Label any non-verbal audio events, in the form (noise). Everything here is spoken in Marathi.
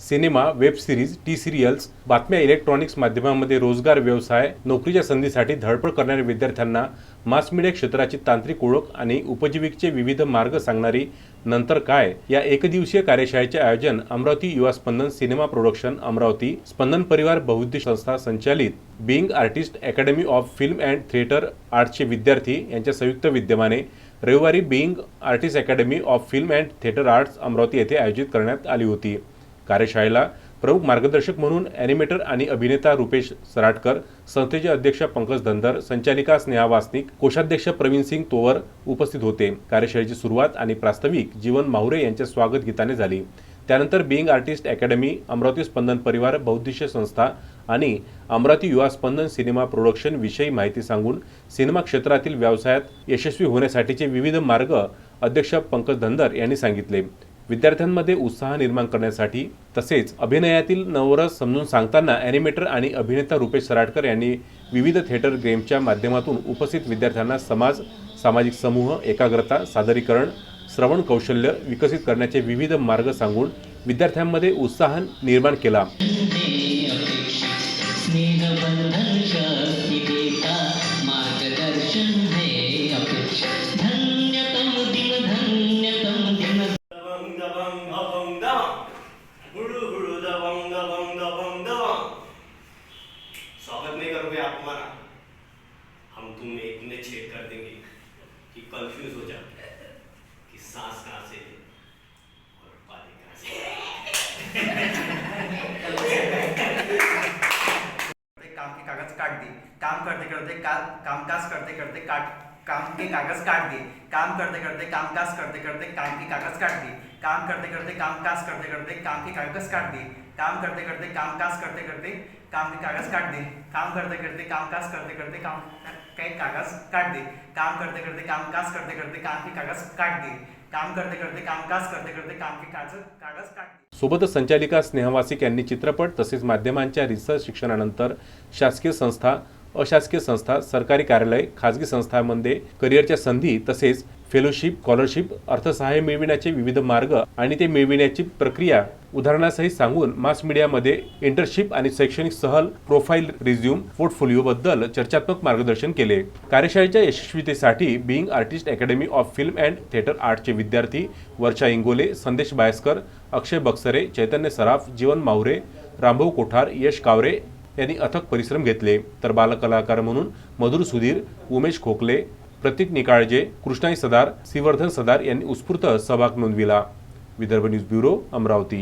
Cinema web series T serials बातम्या इलेक्ट्रॉनिक्स माध्यमांमध्ये रोजगार व्यवसाय नोकरीच्या संधीसाठी धडपड करणाऱ्या विद्यार्थ्यांना मास मीडिया क्षेत्राची तांत्रिक ओळख आणि उपजीविकेचे विविध मार्ग सांगणारी नंतर काय या एकदिवसीय कार्यशाळेचे आयोजन अमरावती युवा स्पंदन सिनेमा प्रोडक्शन अमरावती स्पंदन परिवार बहुद्देश संस्था संचालित being artist academy of film and theatre आर्ट्सचे विद्यार्थी यांच्या संयुक्त विद्यमाने रविवारी being artist academy of film and theatre arts Amravati येथे आयोजित करण्यात आली होती. कार्यशाळेला प्रमुख मार्गदर्शक म्हणून ॲनिमेटर आणि अभिनेता रुपेश सराटकर संस्थेचे अध्यक्ष पंकज धनधर संचालिका स्नेहा वासनिक कोषाध्यक्ष प्रवीण सिंग तोवर उपस्थित होते. कार्यशाळेची सुरुवात आणि प्रास्ताविक जीवन माहुरे यांच्या स्वागत गीताने झाली. त्यानंतर being artist academy Amravati Spandan परिवार बहुद्देशीय संस्था आणि अमरावती युवा स्पंदन सिनेमा प्रोडक्शन विषयी माहिती सांगून सिनेमा क्षेत्रातील व्यवसायात यशस्वी होण्यासाठीचे विविध मार्ग अध्यक्ष पंकज धनधर यांनी सांगितले. विद्यार्थ्यांमध्ये उत्साह निर्माण करण्यासाठी तसेच अभिनयातील नवरस समजून सांगताना ॲनिमेटर आणि अभिनेता रुपेश सराटकर यांनी विविध थिएटर गेमच्या माध्यमातून उपस्थित विद्यार्थ्यांना समाज सामाजिक समूह एकाग्रता सादरीकरण श्रवण कौशल्य विकसित करण्याचे विविध मार्ग सांगून विद्यार्थ्यांमध्ये उत्साह निर्माण केला. हम तुम्हें एक ने छेद कर देंगे कि कंफ्यूज हो जाओ कि सांस कहाँ से है और पानी कहाँ से (laughs) काम के कागज़ काट दिए। काम करते करते का, काज करते करते काट काम के कागज काट दिए काम करते करते कामकाज करते करते काम के कागज काट दिए काम करते करते कामकाज करते करते काम के कागज काट दिए काम करते करते कामकाज करते करते काम के कागज काट दिए काम करते करते कामकाज करते करते काम के कागज काट दिए काम करते करते कामकाज करते करते काम के कागज काट दिए काम करते करते कामकाज करते करते काम के कागज कागज काट दिए सोबतच संचालिका स्नेहवासिक यांनी चित्रपट तसेच माध्यमांच्या रिसर्च शिक्षणानंतर शासकीय संस्था अशासकीय संस्था सरकारी कार्यालय खाजगी संस्थांमध्ये करिअरच्या संधी तसेच फेलोशिप स्कॉलरशिप अर्थसहाय्य मिळविण्याचे विविध मार्ग आणि ते मिळविण्याची प्रक्रिया उदाहरणासहित सांगून मास मीडियामध्ये इंटर्नशिप आणि शैक्षणिक सहल प्रोफाईल रिझ्यूम पोर्टफोलिओ बद्दल चर्चात्मक मार्गदर्शन केले. कार्यशाळेच्या यशस्वीतेसाठी being artist academy of film and theatre आर्टचे विद्यार्थी वर्षा इंगोले संदेश बायस्कर अक्षय बक्सरे चैतन्य सराफ जीवन मावरे रामभाऊ कोठार यश कावरे यांनी अथक परिश्रम घेतले. तर बालकलाकार म्हणून मधुर सुधीर उमेश खोकले प्रतीक निकाळजे कृष्णाई सदार श्रीवर्धन सदार यांनी उत्स्फूर्त सहभाग नोंदविला. Vidarbha news bureau Amravati.